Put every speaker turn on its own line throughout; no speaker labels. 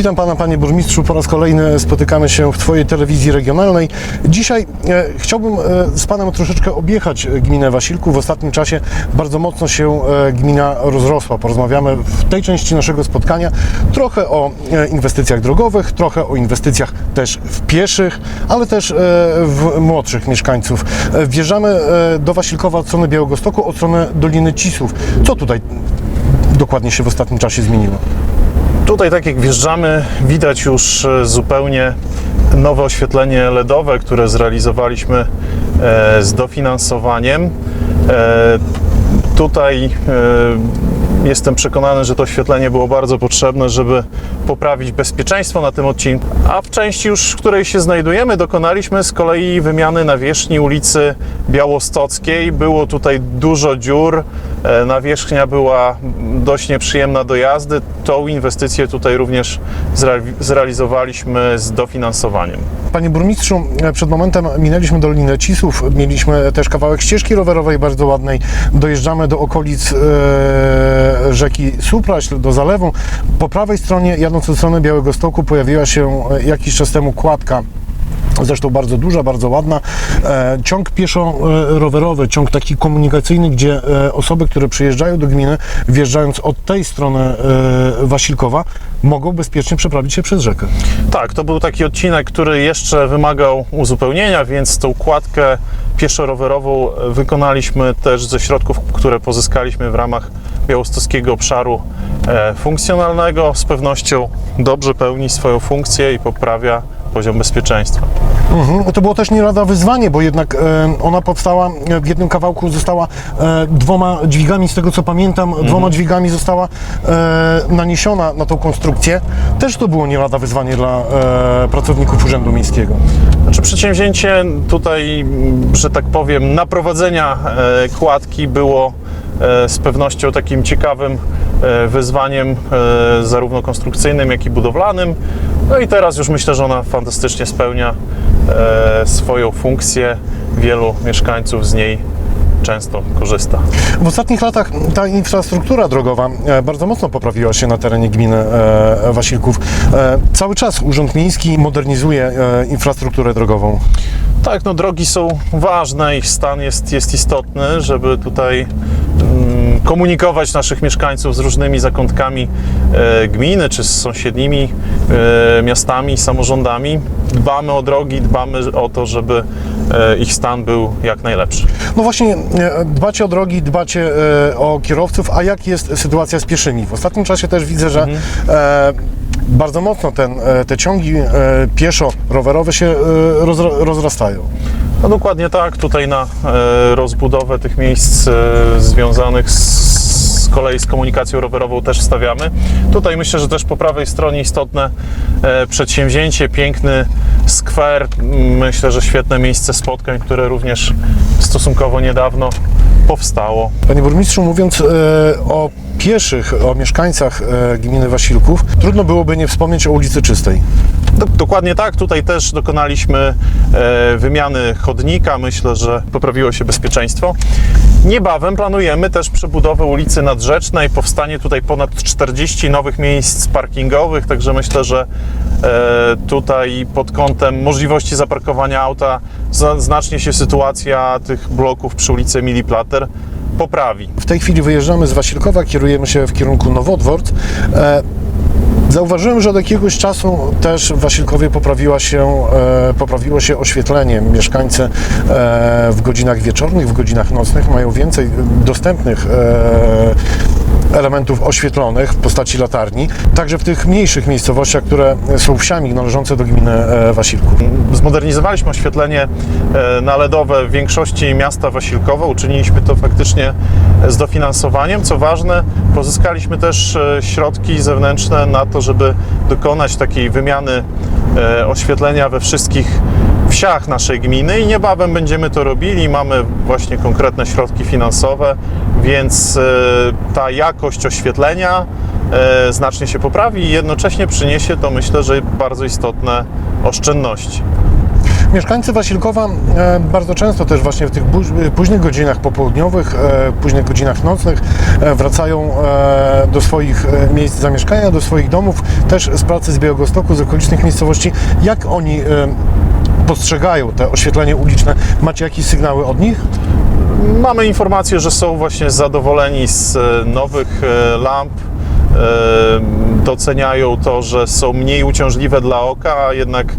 Witam Pana, Panie Burmistrzu. Po raz kolejny spotykamy się w Twojej telewizji regionalnej. Dzisiaj e, chciałbym e, z Panem troszeczkę objechać e, gminę Wasilków. W ostatnim czasie bardzo mocno się e, gmina rozrosła. Porozmawiamy w tej części naszego spotkania trochę o e, inwestycjach drogowych, trochę o inwestycjach też w pieszych, ale też e, w młodszych mieszkańców. E, Wjeżdżamy e, do Wasilkowa od strony Białegostoku, od strony Doliny Cisów. Co tutaj dokładnie się w ostatnim czasie zmieniło?
Tutaj, tak jak wjeżdżamy, widać już e, zupełnie nowe oświetlenie LEDowe, które zrealizowaliśmy e, z dofinansowaniem. E, Tutaj jestem przekonany, że to oświetlenie było bardzo potrzebne, żeby poprawić bezpieczeństwo na tym odcinku. A w części już, w której się znajdujemy, dokonaliśmy z kolei wymiany nawierzchni ulicy Białostockiej. Było tutaj dużo dziur, nawierzchnia była dość nieprzyjemna do jazdy. Tą inwestycję tutaj również zre- zrealizowaliśmy z dofinansowaniem.
Panie burmistrzu, e, przed momentem minęliśmy Dolinę Cisów, mieliśmy też kawałek ścieżki rowerowej bardzo ładnej, dojeżdżamy do okolic e, rzeki Supraśl, do zalewu. Po prawej stronie, jadąc od strony Białego Stoku, pojawiła się e, jakiś czas temu kładka Zresztą bardzo duża, bardzo ładna. E, ciąg pieszo-rowerowy, ciąg taki komunikacyjny, gdzie e, osoby, które przyjeżdżają do gminy, wjeżdżając od tej strony e, Wasilkowa, mogą bezpiecznie przeprawić się przez rzekę.
Tak, to był taki odcinek, który jeszcze wymagał uzupełnienia, więc tą kładkę pieszo-rowerową wykonaliśmy też ze środków, które pozyskaliśmy w ramach białostockiego obszaru funkcjonalnego. Z pewnością dobrze pełni swoją funkcję i poprawia poziom bezpieczeństwa.
Mhm. To było też nie lada wyzwanie, bo jednak e, ona powstała e, w jednym kawałku, została e, dwoma dźwigami, z tego co pamiętam, dwoma dźwigami została naniesiona na tą konstrukcję. Też to było nie lada wyzwanie dla pracowników Urzędu Miejskiego.
Znaczy przedsięwzięcie tutaj, że tak powiem, naprowadzenia kładki było z pewnością takim ciekawym wyzwaniem zarówno konstrukcyjnym, jak i budowlanym. No i teraz już myślę, że ona fantastycznie spełnia e, swoją funkcję. Wielu mieszkańców z niej często korzysta.
W ostatnich latach ta infrastruktura drogowa e, bardzo mocno poprawiła się na terenie gminy e, Wasilków. E, Cały czas Urząd Miejski modernizuje infrastrukturę drogową.
Tak, no drogi są ważne, ich stan jest, jest istotny, żeby tutaj komunikować naszych mieszkańców z różnymi zakątkami e, gminy czy z sąsiednimi e, miastami, samorządami. Dbamy o drogi, dbamy o to, żeby e, ich stan był jak najlepszy.
No właśnie, dbacie o drogi, dbacie o kierowców, a jak jest sytuacja z pieszymi? W ostatnim czasie też widzę, że e, bardzo mocno ten, te ciągi pieszo-rowerowe się rozra- rozrastają.
No dokładnie tak, tutaj na e, rozbudowę tych miejsc e, związanych z, kolei z komunikacją rowerową też stawiamy. Tutaj myślę, że też po prawej stronie istotne e, przedsięwzięcie, piękny skwer, myślę, że świetne miejsce spotkań, które również stosunkowo niedawno powstało.
Panie burmistrzu, mówiąc o pieszych, o mieszkańcach gminy Wasilków, trudno byłoby nie wspomnieć o ulicy Czystej.
Do- Dokładnie tak, tutaj też dokonaliśmy e, wymiany chodnika. Myślę, że poprawiło się bezpieczeństwo. Niebawem planujemy też przebudowę ulicy Nadrzecznej, powstanie tutaj ponad 40 nowych miejsc parkingowych, także myślę, że e, tutaj pod kątem możliwości zaparkowania auta znacznie się sytuacja tych bloków przy ulicy Emilii Plater poprawi.
W tej chwili wyjeżdżamy z Wasilkowa, kierujemy się w kierunku Nowodworc. Zauważyłem, że od jakiegoś czasu też w Wasilkowie poprawiła się, e, poprawiło się oświetlenie. Mieszkańcy e, w godzinach wieczornych, w godzinach nocnych mają więcej dostępnych e, elementów oświetlonych w postaci latarni, także w tych mniejszych miejscowościach, które są wsiami należące do gminy e, Wasilków.
Zmodernizowaliśmy oświetlenie e, na LEDowe w większości miasta Wasilkowa. Uczyniliśmy to faktycznie z dofinansowaniem. Co ważne, pozyskaliśmy też e, środki zewnętrzne na to, żeby dokonać takiej wymiany oświetlenia we wszystkich wsiach naszej gminy i niebawem będziemy to robili. Mamy właśnie konkretne środki finansowe, więc e, ta jakość oświetlenia e, znacznie się poprawi i jednocześnie przyniesie to myślę, że bardzo istotne oszczędności.
Mieszkańcy Wasilkowa e, bardzo często też właśnie w tych późnych godzinach popołudniowych, późnych godzinach nocnych wracają do swoich miejsc zamieszkania, do swoich domów, też z pracy z Białegostoku, z okolicznych miejscowości. Jak oni postrzegają te oświetlenie uliczne? Macie jakieś sygnały od nich?
Mamy informację, że są właśnie zadowoleni z e, nowych e, lamp. E, Doceniają to, że są mniej uciążliwe dla oka, a jednak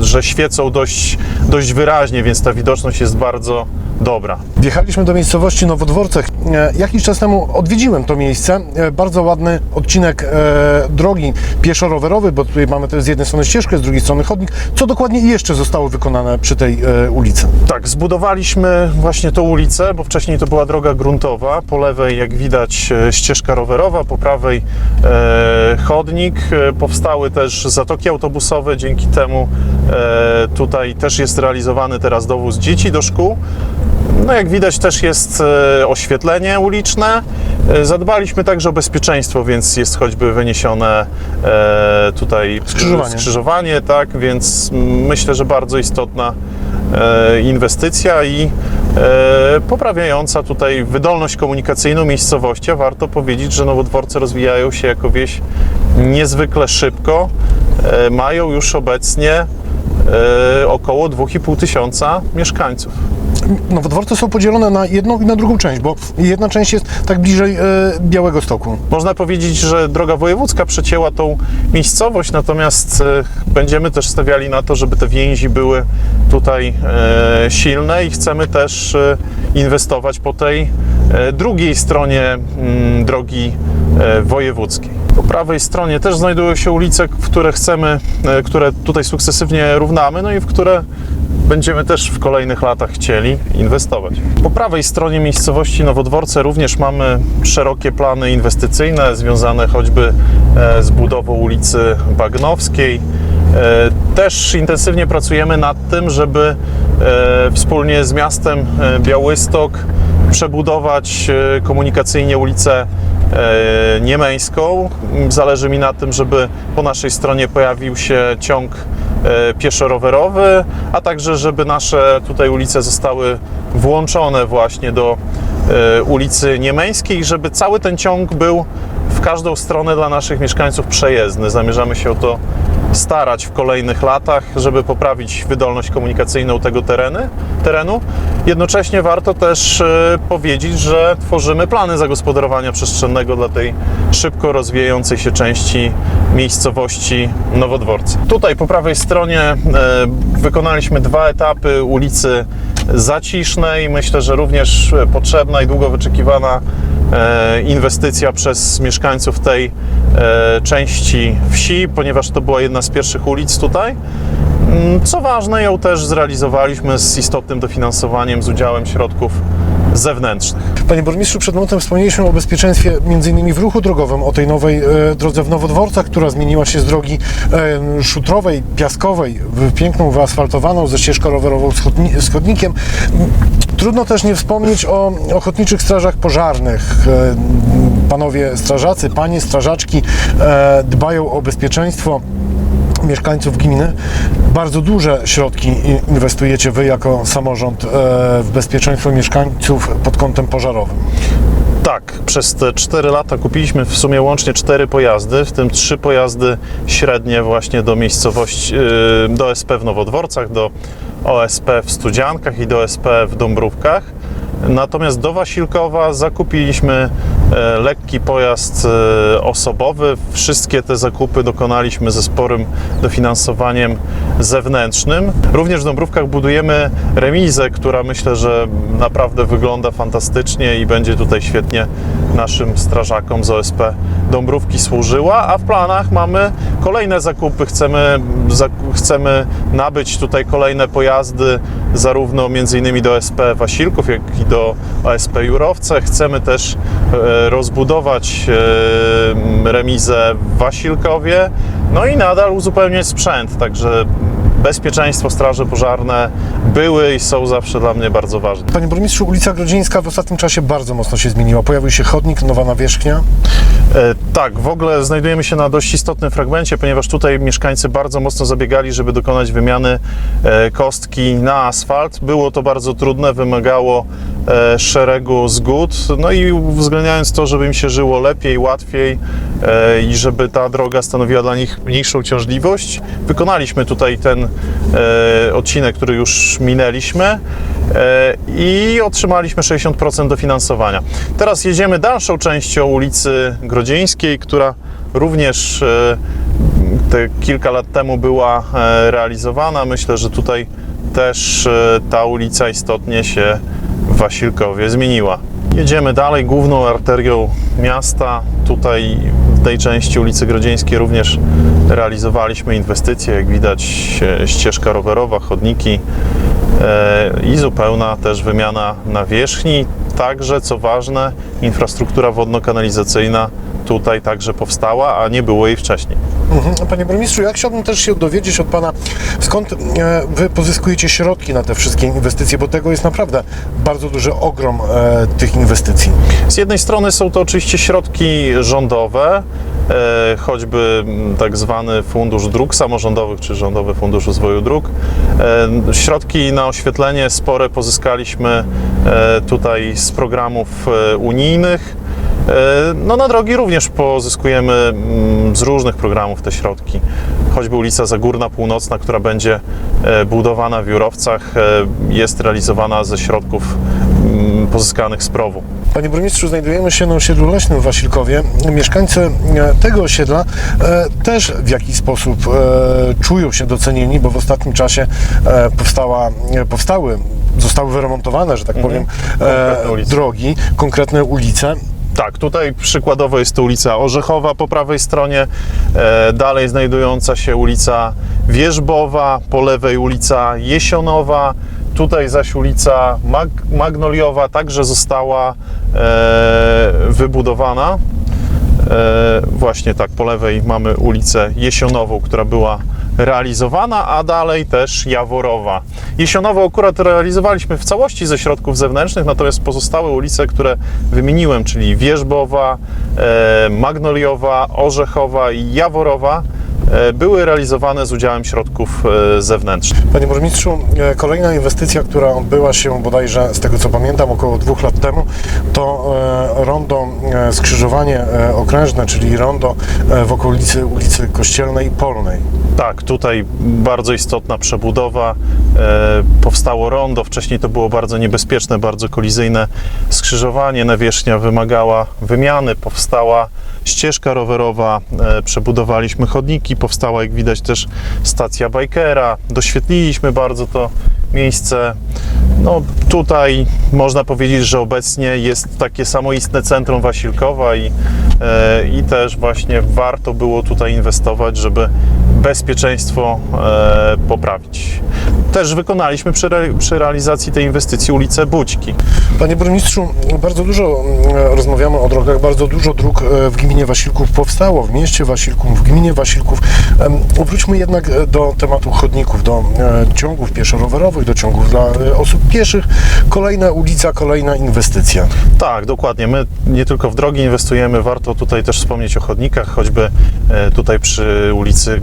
że świecą dość, dość wyraźnie, więc ta widoczność jest bardzo dobra.
Wjechaliśmy do miejscowości Nowodworce. E, Jakiś czas temu odwiedziłem to miejsce. E, Bardzo ładny odcinek e, drogi pieszo-rowerowej, bo tutaj mamy też z jednej strony ścieżkę, z drugiej strony chodnik. Co dokładnie jeszcze zostało wykonane przy tej ulicy?
Tak, zbudowaliśmy właśnie tą ulicę, bo wcześniej to była droga gruntowa. Po lewej, jak widać, ścieżka rowerowa, po prawej chodnik. Powstały też zatoki autobusowe, dzięki temu tutaj też jest realizowany teraz dowóz dzieci do szkół. No jak widać też jest e, oświetlenie uliczne. E, Zadbaliśmy także o bezpieczeństwo, więc jest choćby wyniesione e, tutaj
Skrzyżowanie.
skrzyżowanie, tak, więc myślę, że bardzo istotna inwestycja i poprawiająca tutaj wydolność komunikacyjną miejscowości. A warto powiedzieć, że nowodworce rozwijają się jako wieś niezwykle szybko. Mają już obecnie e, około 2,5 tysiąca mieszkańców.
Nowodworce są podzielone na jedną i na drugą część, bo jedna część jest tak bliżej e, Białego Stoku.
Można powiedzieć, że droga wojewódzka przecięła tą miejscowość, natomiast e, będziemy też stawiali na to, żeby te więzi były tutaj e, silne i chcemy też e, inwestować po tej e, drugiej stronie mm, drogi e, wojewódzkiej. Po prawej stronie też znajdują się ulice, w które chcemy, e, które tutaj sukcesywnie równamy, no i w które będziemy też w kolejnych latach chcieli inwestować. Po prawej stronie miejscowości Nowodworce również mamy szerokie plany inwestycyjne związane choćby e, z budową ulicy Bagnowskiej. E, Też intensywnie pracujemy nad tym, żeby wspólnie z miastem Białystok przebudować komunikacyjnie ulicę Niemeńską. Zależy mi na tym, żeby po naszej stronie pojawił się ciąg e, pieszo-rowerowy, a także żeby nasze tutaj ulice zostały włączone właśnie do e, ulicy Niemeńskiej, żeby cały ten ciąg był w każdą stronę dla naszych mieszkańców przejezdny. Zamierzamy się o to starać w kolejnych latach, żeby poprawić wydolność komunikacyjną tego tereny, terenu. Jednocześnie warto też e, powiedzieć, że tworzymy plany zagospodarowania przestrzennego dla tej szybko rozwijającej się części miejscowości Nowodworcy. Tutaj po prawej stronie e, wykonaliśmy dwa etapy ulicy Zacisznej. Myślę, że również e, potrzebna i długo wyczekiwana inwestycja przez mieszkańców tej e, części wsi, ponieważ to była jedna z pierwszych ulic tutaj. Mm, Co ważne, ją też zrealizowaliśmy z istotnym dofinansowaniem, z udziałem środków zewnętrznych.
Panie burmistrzu, przed momentem wspomnieliśmy o bezpieczeństwie m.in. w ruchu drogowym, o tej nowej e, drodze w Nowodworcach, która zmieniła się z drogi e, szutrowej, piaskowej, w piękną, wyasfaltowaną ze ścieżką rowerową z, chodni- z chodnikiem. Trudno też nie wspomnieć o ochotniczych strażach pożarnych. E, panowie strażacy, panie strażaczki e, dbają o bezpieczeństwo mieszkańców gminy. Bardzo duże środki inwestujecie Wy jako samorząd e, w bezpieczeństwo mieszkańców pod kątem pożarowym.
Tak, przez te 4 lata kupiliśmy w sumie łącznie 4 pojazdy, w tym 3 pojazdy średnie właśnie do miejscowości, yy, do SP w Nowodworcach, do OSP w Studziankach i do SP w Dąbrówkach. Natomiast do Wasilkowa zakupiliśmy e, lekki pojazd e, osobowy. Wszystkie te zakupy dokonaliśmy ze sporym dofinansowaniem zewnętrznym. Również w Dąbrówkach budujemy remizę, która myślę, że naprawdę wygląda fantastycznie i będzie tutaj świetnie naszym strażakom z OSP Dąbrówki służyła, a w planach mamy kolejne zakupy. Chcemy, chcemy nabyć tutaj kolejne pojazdy, zarówno między innymi do OSP Wasilków, jak i do OSP Jurowce. Chcemy też e, rozbudować e, remizę w Wasilkowie, no i nadal uzupełniać sprzęt, także bezpieczeństwo, straże pożarne były i są zawsze dla mnie bardzo ważne.
Panie burmistrzu, ulica Grodzińska w ostatnim czasie bardzo mocno się zmieniła. Pojawił się chodnik, nowa nawierzchnia.
E, Tak, w ogóle znajdujemy się na dość istotnym fragmencie, ponieważ tutaj mieszkańcy bardzo mocno zabiegali, żeby dokonać wymiany e, kostki na asfalt. Było to bardzo trudne, wymagało szeregu zgód, no i uwzględniając to, żeby im się żyło lepiej, łatwiej e, i żeby ta droga stanowiła dla nich mniejszą uciążliwość, wykonaliśmy tutaj ten e, odcinek, który już minęliśmy e, i otrzymaliśmy 60% dofinansowania. Teraz jedziemy dalszą częścią ulicy Grodzieńskiej, która również e, te kilka lat temu była e, realizowana. Myślę, że tutaj też e, ta ulica istotnie się Wasilkowie zmieniła. Jedziemy dalej główną arterią miasta. Tutaj w tej części ulicy Grodzieńskiej również realizowaliśmy inwestycje. Jak widać ścieżka rowerowa, chodniki e, i zupełna też wymiana nawierzchni. Także, co ważne, infrastruktura wodno-kanalizacyjna tutaj także powstała, a nie było jej wcześniej.
Mhm. Panie burmistrzu, ja chciałbym też się dowiedzieć od Pana, skąd e, Wy pozyskujecie środki na te wszystkie inwestycje, bo tego jest naprawdę bardzo duży ogrom e, tych inwestycji.
Z jednej strony są to oczywiście środki rządowe, e, choćby m, tak zwany Fundusz Dróg Samorządowych czy Rządowy Fundusz Rozwoju Dróg. Środki na oświetlenie spore pozyskaliśmy tutaj z programów unijnych. E, No na drogi również pozyskujemy mm, z różnych programów te środki. Choćby ulica Zagórna Północna, która będzie e, budowana w Jurowcach, e, jest realizowana ze środków mm, pozyskanych z PROW-u.
Panie burmistrzu, znajdujemy się na osiedlu leśnym w Wasilkowie. Mieszkańcy tego osiedla też w jakiś sposób czują się docenieni, bo w ostatnim czasie powstała, powstały, zostały wyremontowane, że tak powiem,
Konkretne
e,
ulice.
drogi, konkretne ulice.
Tak, tutaj przykładowo jest to ulica Orzechowa po prawej stronie, e, dalej znajdująca się ulica Wierzbowa, po lewej ulica Jesionowa, tutaj zaś ulica Mag Magnoliowa także została e, wybudowana. E, właśnie tak, po lewej mamy ulicę Jesionową, która była realizowana, a dalej też Jaworowa. Jesionową akurat realizowaliśmy w całości ze środków zewnętrznych, natomiast pozostałe ulice, które wymieniłem, czyli Wierzbowa, e, Magnoliowa, Orzechowa i Jaworowa, e, były realizowane z udziałem środków e, zewnętrznych.
Panie burmistrzu, kolejna inwestycja, która odbyła się bodajże, z tego co pamiętam, około dwóch lat temu, to rondo, skrzyżowanie okrężne, czyli rondo w okolicy ulicy Kościelnej i Polnej.
Tak, tutaj bardzo istotna przebudowa. E, powstało rondo. Wcześniej to było bardzo niebezpieczne, bardzo kolizyjne skrzyżowanie. Nawierzchnia wymagała wymiany. Powstała ścieżka rowerowa, e, przebudowaliśmy chodniki. Powstała, jak widać, też stacja bajkera. Doświetliliśmy bardzo to miejsce. No, tutaj można powiedzieć, że obecnie jest takie samoistne centrum Wasilkowa i, e, i też właśnie warto było tutaj inwestować, żeby bezpieczeństwo e, poprawić. Też wykonaliśmy przy, re, przy realizacji tej inwestycji ulicę Bućki.
Panie burmistrzu, bardzo dużo mm, rozmawiamy o drogach, bardzo dużo dróg e, w gminie Wasilków powstało, w mieście Wasilków, w gminie Wasilków. Wróćmy jednak e, do tematu chodników, do ciągów pieszo-rowerowych, do ciągów dla osób pieszych. Kolejna ulica, kolejna inwestycja.
Tak, dokładnie. My nie tylko w drogi inwestujemy, warto tutaj też wspomnieć o chodnikach, choćby tutaj przy ulicy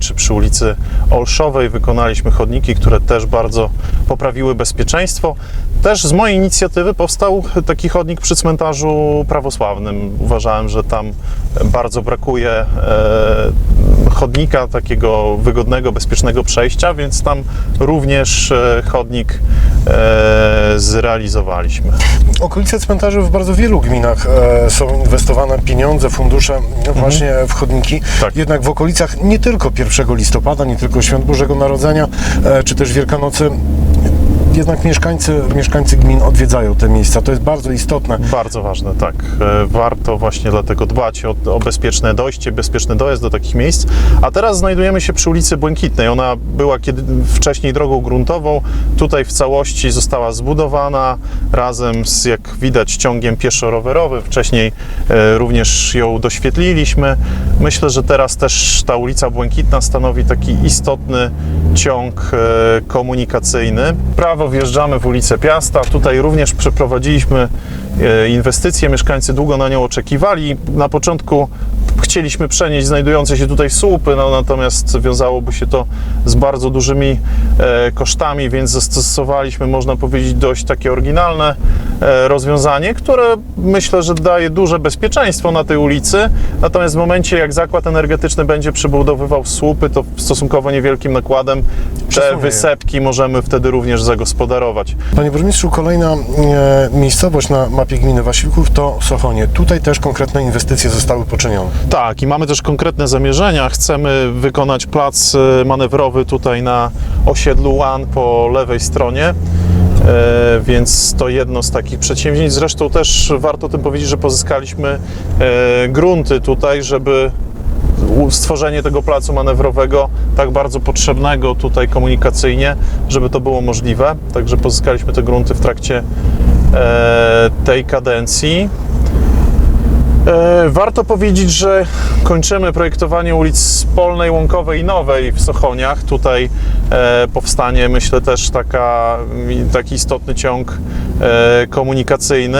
Czy przy ulicy Olszowej wykonaliśmy chodniki, które też bardzo poprawiły bezpieczeństwo. Też z mojej inicjatywy powstał taki chodnik przy cmentarzu prawosławnym. Uważałem, że tam bardzo brakuje e, chodnika, takiego wygodnego, bezpiecznego przejścia, więc tam również e, chodnik e, zrealizowaliśmy.
Okolice cmentarzy w bardzo wielu gminach są inwestowane pieniądze, fundusze właśnie w chodniki.
Tak.
Jednak w okolicach nie tylko 1 listopada, nie tylko Świąt Bożego Narodzenia, e, czy też Wielkanocy jednak mieszkańcy, mieszkańcy gmin odwiedzają te miejsca. To jest bardzo istotne.
Bardzo ważne, tak. E, Warto właśnie dlatego dbać o, o bezpieczne dojście, bezpieczny dojazd do takich miejsc. A teraz znajdujemy się przy ulicy Błękitnej. Ona była kiedy, wcześniej drogą gruntową. Tutaj w całości została zbudowana razem z, jak widać, ciągiem pieszo-rowerowym. Wcześniej e, również ją doświetliliśmy. Myślę, że teraz też ta ulica Błękitna stanowi taki istotny ciąg e, komunikacyjny. W Wjeżdżamy w ulicę Piasta. Tutaj również przeprowadziliśmy e, inwestycję. Mieszkańcy długo na nią oczekiwali. Na początku chcieliśmy przenieść znajdujące się tutaj słupy, no, natomiast wiązałoby się to z bardzo dużymi e, kosztami, więc zastosowaliśmy, można powiedzieć, dość takie oryginalne e, rozwiązanie, które myślę, że daje duże bezpieczeństwo na tej ulicy. Natomiast w momencie, jak zakład energetyczny będzie przebudowywał słupy, to stosunkowo niewielkim nakładem te wysepki możemy wtedy również zagospodarować.
Panie burmistrzu, kolejna e, miejscowość na mapie gminy Wasilków to Sochonie. Tutaj też konkretne inwestycje zostały poczynione.
Tak, i mamy też konkretne zamierzenia. Chcemy wykonać plac e, manewrowy tutaj na osiedlu Łan po lewej stronie. E, Więc to jedno z takich przedsięwzięć. Zresztą też warto o tym powiedzieć, że pozyskaliśmy e, grunty tutaj, żeby stworzenie tego placu manewrowego, tak bardzo potrzebnego tutaj komunikacyjnie, żeby to było możliwe. Także pozyskaliśmy te grunty w trakcie tej kadencji. E, Warto powiedzieć, że kończymy projektowanie ulic Polnej, Łąkowej i Nowej w Sochoniach. Tutaj e, powstanie, myślę, też taka, taki istotny ciąg e, komunikacyjny.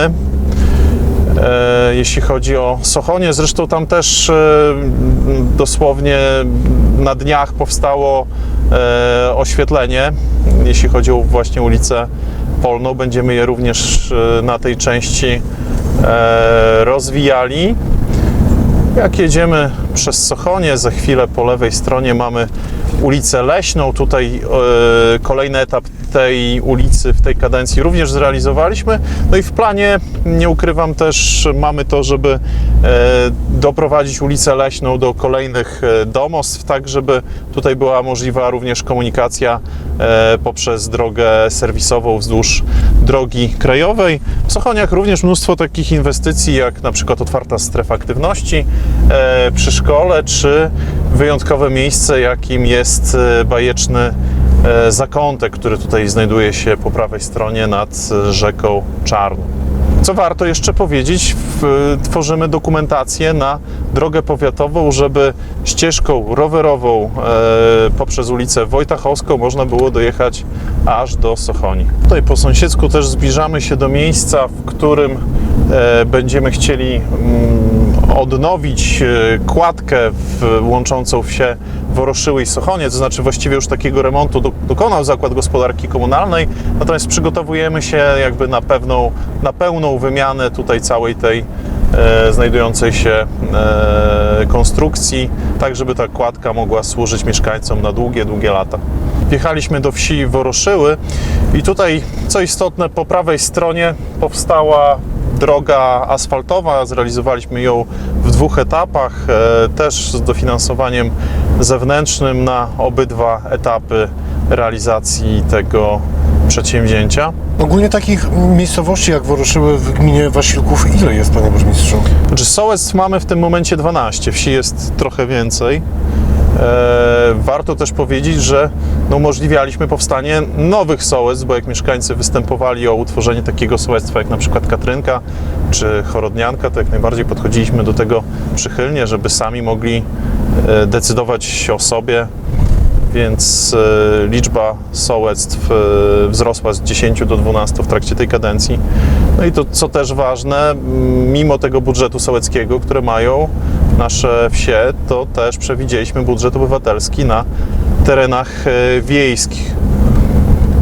Jeśli chodzi o Sochonie, zresztą tam też dosłownie na dniach powstało oświetlenie, jeśli chodzi o właśnie ulicę Polną. Będziemy je również na tej części rozwijali. Jak jedziemy przez Sochonie, za chwilę po lewej stronie mamy ulicę Leśną. Tutaj e, kolejny etap tej ulicy w tej kadencji również zrealizowaliśmy. No i w planie, nie ukrywam też, mamy to, żeby e, doprowadzić ulicę Leśną do kolejnych e, domostw, tak żeby tutaj była możliwa również komunikacja poprzez drogę serwisową wzdłuż drogi krajowej. W Sochoniach również mnóstwo takich inwestycji, jak na przykład otwarta strefa aktywności przy szkole, czy wyjątkowe miejsce, jakim jest e, bajeczny e, zakątek, który tutaj znajduje się po prawej stronie nad e, rzeką Czarną. Co warto jeszcze powiedzieć, tworzymy dokumentację na drogę powiatową, żeby ścieżką rowerową poprzez ulicę Wojtachowską można było dojechać aż do Sochoni. Tutaj po sąsiedzku też zbliżamy się do miejsca, w którym będziemy chcieli mm, odnowić e, kładkę łączącą wsie Woroszyły i Sochonie, to znaczy właściwie już takiego remontu do, dokonał Zakład Gospodarki Komunalnej, natomiast przygotowujemy się jakby na pewną, na pełną wymianę tutaj całej tej znajdującej się e, konstrukcji, tak żeby ta kładka mogła służyć mieszkańcom na długie, długie lata. Wjechaliśmy do wsi Woroszyły i tutaj, co istotne, po prawej stronie powstała droga asfaltowa. Zrealizowaliśmy ją w dwóch etapach, e, też z dofinansowaniem zewnętrznym na obydwa etapy realizacji tego przedsięwzięcia.
Ogólnie takich miejscowości jak Woroszyły w gminie Wasilków ile jest, panie burmistrzu?
Znaczy sołectw mamy w tym momencie 12, wsi jest trochę więcej. E, warto też powiedzieć, że no, umożliwialiśmy powstanie nowych sołectw, bo jak mieszkańcy występowali o utworzenie takiego sołectwa jak na przykład Katrynka czy Chorodnianka, to jak najbardziej podchodziliśmy do tego przychylnie, żeby sami mogli e, decydować o sobie, więc e, liczba sołectw e, wzrosła z 10 do 12 w trakcie tej kadencji. No i to, co też ważne, mimo tego budżetu sołeckiego, które mają nasze wsie, to też przewidzieliśmy budżet obywatelski na terenach e, wiejskich.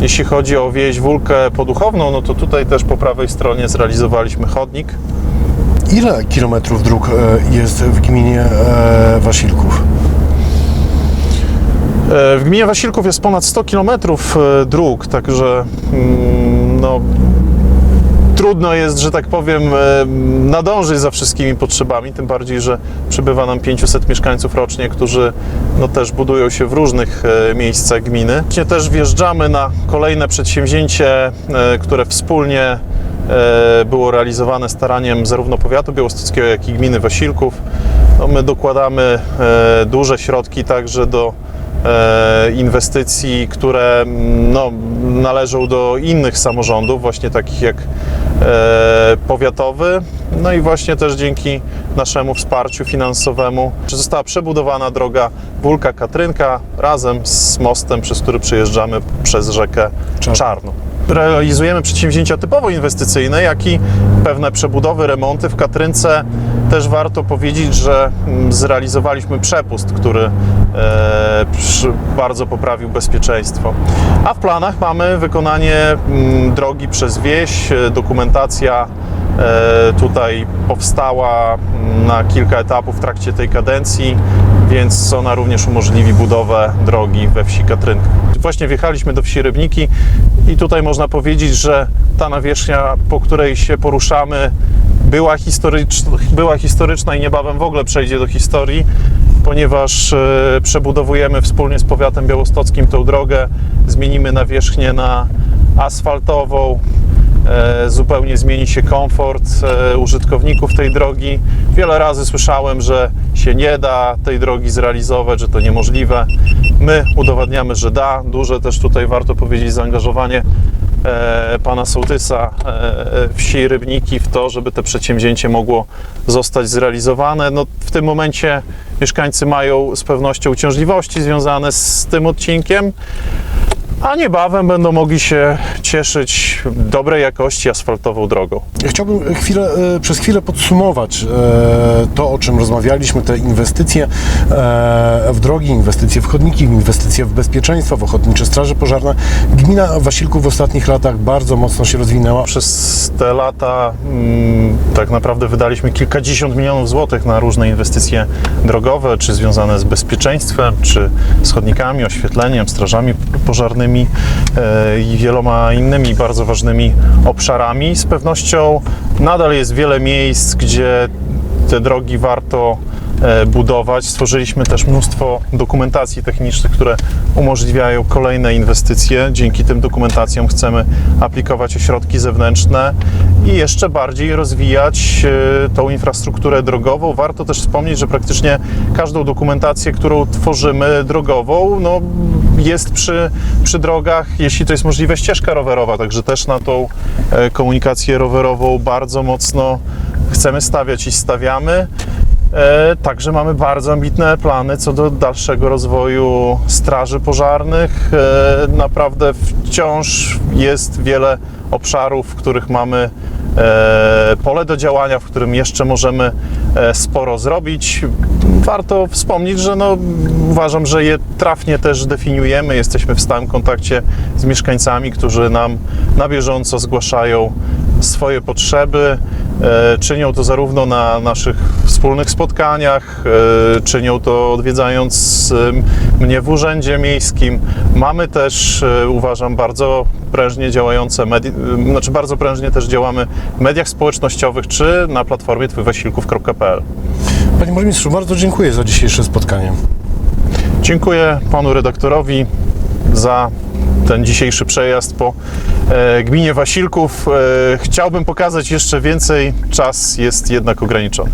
Jeśli chodzi o wieś Wólkę Poduchowną, no to tutaj też po prawej stronie zrealizowaliśmy chodnik.
Ile kilometrów dróg jest w gminie Wasilków?
E, W gminie Wasilków jest ponad 100 km dróg, także mm, no, trudno jest, że tak powiem, e, nadążyć za wszystkimi potrzebami, tym bardziej, że przybywa nam 500 mieszkańców rocznie, którzy no, też budują się w różnych e, miejscach gminy. Też wjeżdżamy na kolejne przedsięwzięcie, e, które wspólnie e, było realizowane staraniem zarówno powiatu białostockiego, jak i gminy Wasilków. No, my dokładamy e, duże środki także do e, inwestycji, które mm, no, należą do innych samorządów, właśnie takich jak e, powiatowy. No i właśnie też dzięki naszemu wsparciu finansowemu została przebudowana droga Wólka Katrynka razem z mostem, przez który przejeżdżamy przez rzekę.
Czarną.
Realizujemy przedsięwzięcia typowo inwestycyjne, jak i pewne przebudowy, remonty. W Katrynce też warto powiedzieć, że mm, zrealizowaliśmy przepust, który e, bardzo poprawił bezpieczeństwo. A w planach mamy wykonanie mm, drogi przez wieś, e, dokumentacja e, tutaj powstała mm, na kilka etapów w trakcie tej kadencji, więc ona również umożliwi budowę drogi we wsi Katrynka. Właśnie wjechaliśmy do wsi Rybniki i tutaj można powiedzieć, że ta nawierzchnia, po której się poruszamy, była, historycz, była historyczna i niebawem w ogóle przejdzie do historii, ponieważ e, przebudowujemy wspólnie z powiatem białostockim tą drogę, zmienimy nawierzchnię na asfaltową, e, zupełnie zmieni się komfort e, użytkowników tej drogi. Wiele razy słyszałem, że się nie da tej drogi zrealizować, że to niemożliwe. My udowadniamy, że da. Duże też tutaj warto powiedzieć zaangażowanie pana sołtysa e, wsi Rybniki w to, żeby to przedsięwzięcie mogło zostać zrealizowane. No, w tym momencie mieszkańcy mają z pewnością uciążliwości związane z tym odcinkiem, a niebawem będą mogli się cieszyć dobrej jakości asfaltową drogą.
Ja chciałbym chwilę, e, przez chwilę podsumować e, to, o czym rozmawialiśmy, te inwestycje e, w drogi, inwestycje w chodniki, inwestycje w bezpieczeństwo, w ochotnicze straże pożarne. Gmina Wasilków w ostatnich latach bardzo mocno się rozwinęła.
Przez te lata mm, tak naprawdę wydaliśmy kilkadziesiąt milionów złotych na różne inwestycje drogowe, czy związane z bezpieczeństwem, czy z chodnikami, oświetleniem, strażami pożarnymi e, i wieloma innymi bardzo ważnymi obszarami. Z pewnością nadal jest wiele miejsc, gdzie te drogi warto budować. Stworzyliśmy też mnóstwo dokumentacji technicznych, które umożliwiają kolejne inwestycje. Dzięki tym dokumentacjom chcemy aplikować o środki zewnętrzne i jeszcze bardziej rozwijać e, tą infrastrukturę drogową. Warto też wspomnieć, że praktycznie każdą dokumentację, którą tworzymy drogową, no, jest przy, przy drogach, jeśli to jest możliwe, ścieżka rowerowa, także też na tą e, komunikację rowerową bardzo mocno chcemy stawiać i stawiamy. E, Także mamy bardzo ambitne plany co do dalszego rozwoju straży pożarnych. E, Naprawdę wciąż jest wiele obszarów, w których mamy e, pole do działania, w którym jeszcze możemy sporo zrobić. Warto wspomnieć, że no, uważam, że je trafnie też definiujemy. Jesteśmy w stałym kontakcie z mieszkańcami, którzy nam na bieżąco zgłaszają swoje potrzeby. E, Czynią to zarówno na naszych wspólnych spotkaniach, e, czynią to odwiedzając mnie w urzędzie miejskim. Mamy też, e, uważam, bardzo prężnie działające media, znaczy bardzo prężnie też działamy w mediach społecznościowych czy na platformie twójwasilków.pl.
Panie Burmistrzu, bardzo dziękuję za dzisiejsze spotkanie.
Dziękuję panu redaktorowi za ten dzisiejszy przejazd po e, gminie Wasilków. E, chciałbym pokazać jeszcze więcej, czas jest jednak ograniczony.